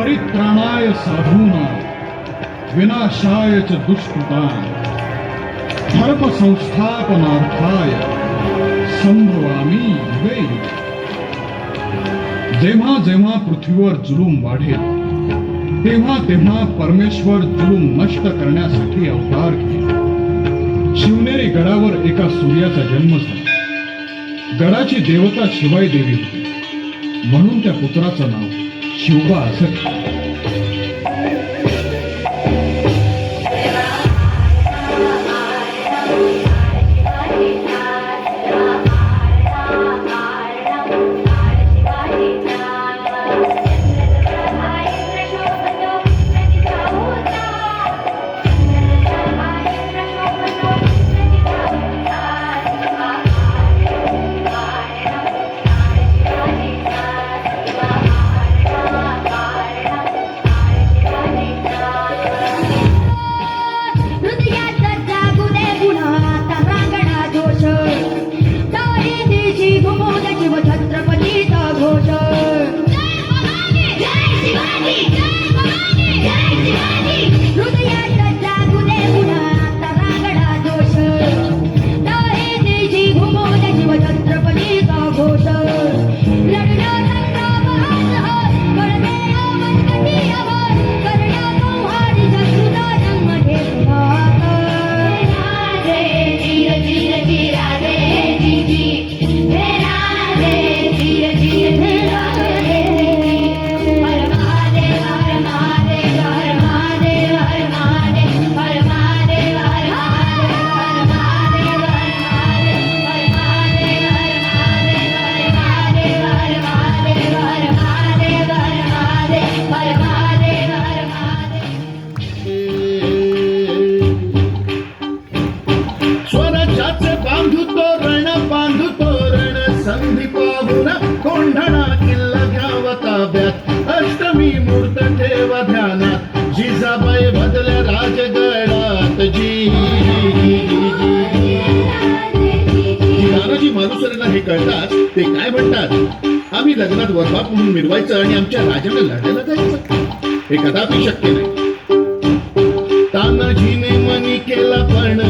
परित्राणाय साधूना विनाशाय च दुष्कृताय धर्म संस्थापनार्थाय संभवामी वे जेव्हा जेव्हा पृथ्वीवर जुलूम वाढेल तेव्हा तेव्हा परमेश्वर जुलूम नष्ट करण्यासाठी अवतार घेईल. शिवनेरी गडावर एका सूर्याचा जन्म झाला. गडाची देवता शिवाई देवी होती. म्हणून त्या पुत्राचं नाव 修个二。ज्ञानात जिजाबाई बदल्या राजगडात जी. नानाजी मारुसरेला हे कळतात ते काय म्हणतात? आम्ही लग्नात वरबाप म्हणून मिरवायचं आणि आमच्या राजाला लढायला जायचं. हे कदापि शक्य नाही. तानाजीने मनी केला पण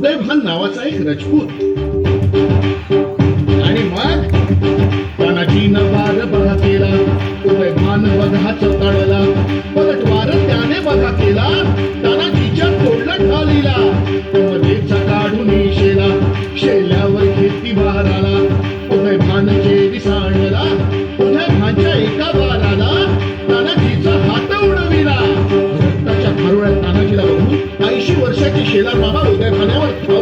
उदयभान नावाचा एक रजपूत. आणि मग? कानाची नवार बघा केला उदयभान बघा चौताळला पलटवार त्याने बघा केला तानाजीच्या तोडला ठालीला मध्येचा काढून शेला शेल्यावर घेतली उदयभानचे दिसा They're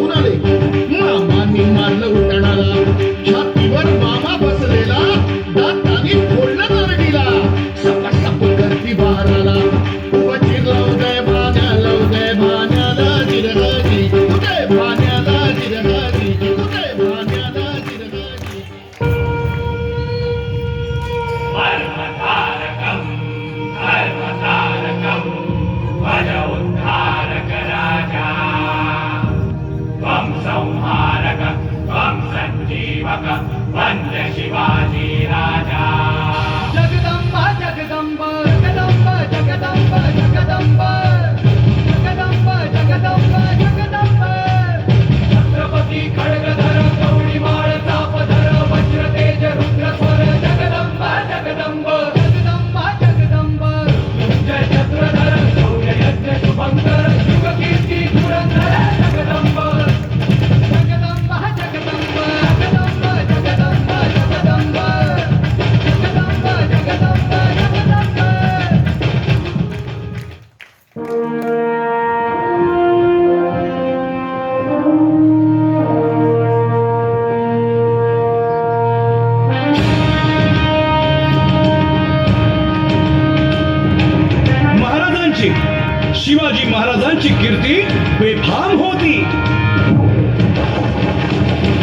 शिवाजी महाराजांची कीर्ती बेफाम होती.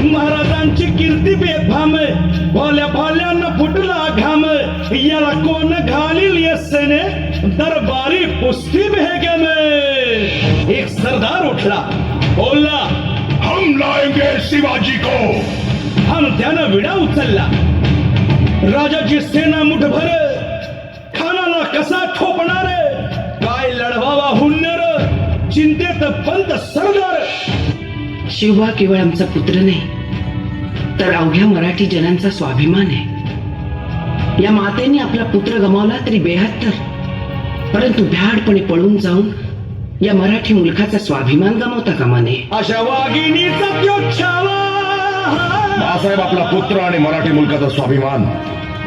महाराजांची कीर्ती बेफाम भाल्या भाल्यानं फुटला घाम. याला कोण घालील यसेने? दरबारी पुस्ती भेगेने एक सरदार उठला. बोलला हम लाएंगे शिवाजी को. हम त्यानं विडा उचलला. राजाची सेना मुठभर सरदार शिवबा केवळ आमचा पुत्र नाही तर अवघ्या मराठी जनांचा स्वाभिमान आहे. या मातेने आपला पुत्र गमावला तरी बेहत्तर परंतु भ्याडपणे पळून जाऊन या मराठी मुलखाचा स्वाभिमान गमावता कामा नये. अशा बाळासाहेब आपला पुत्र आणि मराठी मुलकाचा स्वाभिमान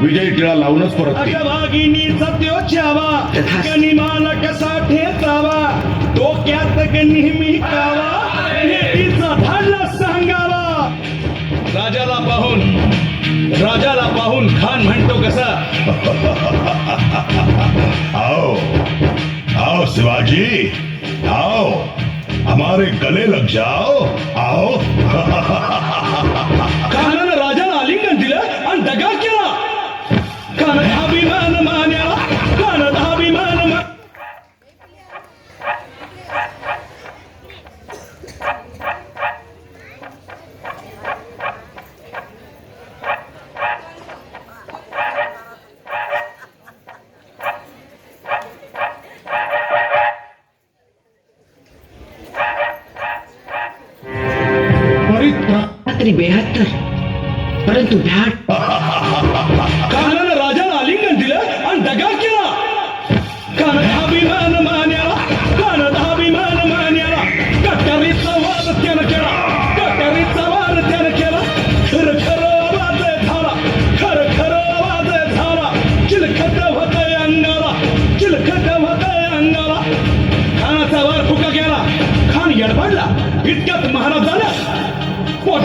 विजयी टिळा लावूनच छावा तथास्तु. डोक्यात नेहमी राजाला पाहून खान म्हणतो कसा. आओ आओ शिवाजी आओ हमारे गले लग जाओ. बेहत्तर परंतु भ्याट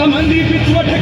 కొంతమంది పిచ్చి పట్టే